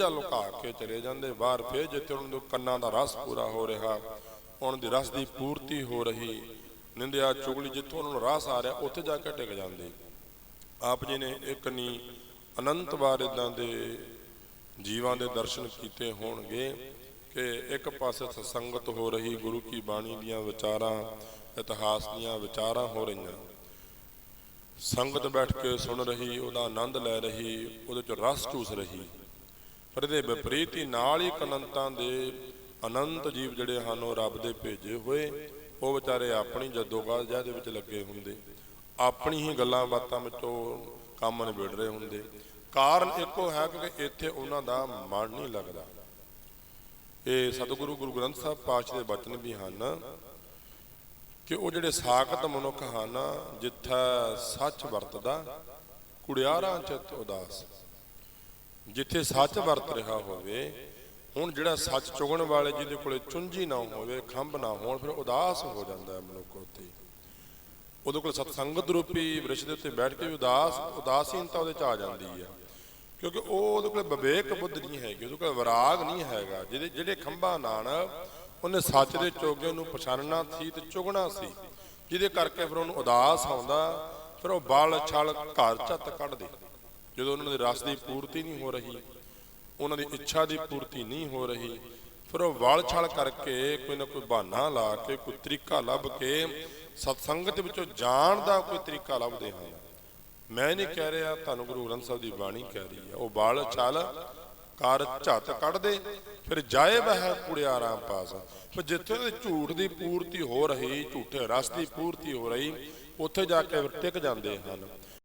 ਜਾ ਲੁਕਾ ਕੇ ਚਲੇ ਜਾਂਦੇ, ਬਾਹਰ ਫੇਰ ਜਿੱਥੇ ਉਹਨਾਂ ਦੇ ਕੰਨਾਂ ਦਾ ਰਸ ਪੂਰਾ ਹੋ ਰਿਹਾ, ਉਹਨਾਂ ਦੀ ਰਸ ਦੀ ਪੂਰਤੀ ਹੋ ਰਹੀ, ਨਿੰਦਿਆ ਚੁਗਲੀ ਜਿੱਥੋਂ ਉਹਨਾਂ ਨੂੰ ਰਸ ਆ ਰਿਹਾ, ਉੱਥੇ ਜਾ ਕੇ ਟਿਕ ਜਾਂਦੇ। ਆਪ ਜੀ ਨੇ ਇੱਕ ਨਹੀਂ ਅਨੰਤ ਵਾਰ ਇਦਾਂ ਦੇ ਜੀਵਾਂ ਦੇ ਦਰਸ਼ਨ ਕੀਤੇ ਹੋਣਗੇ ਕਿ ਇੱਕ ਪਾਸੇ ਸਤਸੰਗਤ ਹੋ ਰਹੀ ਗੁਰੂ ਕੀ ਬਾਣੀ ਦੀਆਂ ਵਿਚਾਰਾਂ, ਇਤਿਹਾਸ ਦੀਆਂ ਵਿਚਾਰਾਂ ਹੋ ਰਹੀਆਂ। ਸੰਗਤ ਬੈਠ ਕੇ ਸੁਣ ਰਹੀ, ਉਹਦਾ ਆਨੰਦ ਲੈ ਰਹੀ, ਉਹਦੇ ਚ ਰਸ ਚੂਸ ਰਹੀ। ਪਰ ਇਹਦੇ ਵਿਪਰੀਤ ਹੀ ਨਾਲ ਹੀ ਅਨੰਤਾਂ ਦੇ ਅਨੰਤ ਜੀਵ ਜਿਹੜੇ ਹਨ, ਉਹ ਰੱਬ ਦੇ ਭੇਜੇ ਹੋਏ। ਉਹ ਵਿਚਾਰੇ ਆਪਣੀ ਜਦੋਗਾਹ ਦੇ ਵਿੱਚ ਲੱਗੇ ਹੁੰਦੇ। ਆਪਣੀ ਹੀ ਗੱਲਾਂ ਬਾਤਾਂ ਵਿੱਚੋਂ ਕੰਮ ਨਿਬੇੜ ਰਹੇ ਹੁੰਦੇ। ਕਾਰਨ ਇੱਕੋ ਹੈ ਕਿ ਇੱਥੇ ਉਹਨਾਂ ਦਾ ਮਨ ਨਹੀਂ ਲੱਗਦਾ। ਇਹ ਸਤਿਗੁਰੂ ਗੁਰੂ ਗ੍ਰੰਥ ਸਾਹਿਬ ਪਾਤਸ਼ਾਹ ਦੇ ਬਚਨ ਵੀ ਹਨ ਕਿ ਉਹ ਜਿਹੜੇ ਸਾਖਤ ਮਨੁੱਖ ਹਨ, ਜਿੱਥੈ ਸੱਚ ਵਰਤਦਾ, ਕੁੜਿਆਰਾਂ ਚਿਤ ਉਦਾਸ। ਜਿੱਥੇ ਸੱਚ ਵਰਤ ਰਿਹਾ ਹੋਵੇ, ਹੁਣ ਜਿਹੜਾ ਸੱਚ ਚੁਗਣ ਵਾਲੇ ਜਿਹਦੇ ਕੋਲੇ ਚੁੰਝੀ ਨਾ ਹੋਵੇ, ਖੰਭ ਨਾ ਹੋਣ, ਫਿਰ ਉਦਾਸ ਹੋ ਜਾਂਦਾ ਹੈ ਮਨੁੱਖ ਉੱਤੇ। ਉਹਦੇ ਕੋਲ ਸਤਸੰਗਤ ਰੂਪੀ ਬ੍ਰਿਸ਼ ਦੇ ਉੱਤੇ ਬੈਠ ਕੇ ਵੀ ਉਦਾਸ, ਉਦਾਸੀਨਤਾ ਉਹਦੇ ਚ ਆ ਜਾਂਦੀ ਹੈ। ਕਿਉਂਕਿ ਉਹ ਉਹਦੇ ਕੋਲ ਵਿਵੇਕ ਬੁੱਧ ਨਹੀਂ ਹੈਗੀ, ਉਹਦੇ ਕੋਲ ਵਿਰਾਗ ਨਹੀਂ ਹੈਗਾ। ਜਿਹਦੇ, ਜਿਹੜੇ ਖੰਭਾਂ ਨਾਲ ਉਹਨੇ ਸੱਚ ਦੇ ਚੋਗੇ ਨੂੰ ਪਛਾਣਨਾ ਸੀ ਤੇ ਚੁਗਣਾ ਸੀ, ਜਿਹਦੇ ਕਰਕੇ ਫਿਰ ਉਹਨੂੰ ਉਦਾਸ ਆਉਂਦਾ, ਫਿਰ ਉਹ ਬਲ ਛਲ ਘਰ ਝੱਤ ਕੱਢਦੇ ਜਦੋਂ ਉਹਨਾਂ ਦੇ ਰਸ ਦੀ ਪੂਰਤੀ ਨਹੀਂ ਹੋ ਰਹੀ, ਉਹਨਾਂ ਦੀ ਇੱਛਾ ਦੀ ਪੂਰਤੀ ਨਹੀਂ ਹੋ ਰਹੀ, ਫਿਰ ਉਹ ਵਲ ਛਲ ਕਰਕੇ ਕੋਈ ਨਾ ਕੋਈ ਬਹਾਨਾ ਲਾ ਕੇ, ਕੋਈ ਤਰੀਕਾ ਲੱਭ ਕੇ ਸਤਸੰਗਤ ਵਿੱਚੋਂ ਜਾਣ ਦਾ ਕੋਈ ਤਰੀਕਾ ਲੱਭਦੇ ਹਨ। ਮੈਂ ਨਹੀਂ ਕਹਿ ਰਿਹਾ, ਤੁਹਾਨੂੰ ਗੁਰੂ ਗ੍ਰੰਥ ਸਾਹਿਬ ਦੀ ਬਾਣੀ ਕਹਿ ਰਹੀ ਹੈ। ਉਹ ਵਾਲ ਛਾਲ ਕਰ ਝੱਤ ਕੱਢਦੇ ਫਿਰ ਜਾਏ ਬਹਿ ਆਰਾਮ ਪਾਸ। ਫਿਰ ਜਿੱਥੇ ਉਹਦੇ ਝੂਠ ਦੀ ਪੂਰਤੀ ਹੋ ਰਹੀ, ਝੂਠੇ ਰਸ ਦੀ ਪੂਰਤੀ ਹੋ ਰਹੀ, ਉੱਥੇ ਜਾ ਕੇ ਫਿਰ ਟਿਕ ਜਾਂਦੇ ਹਨ।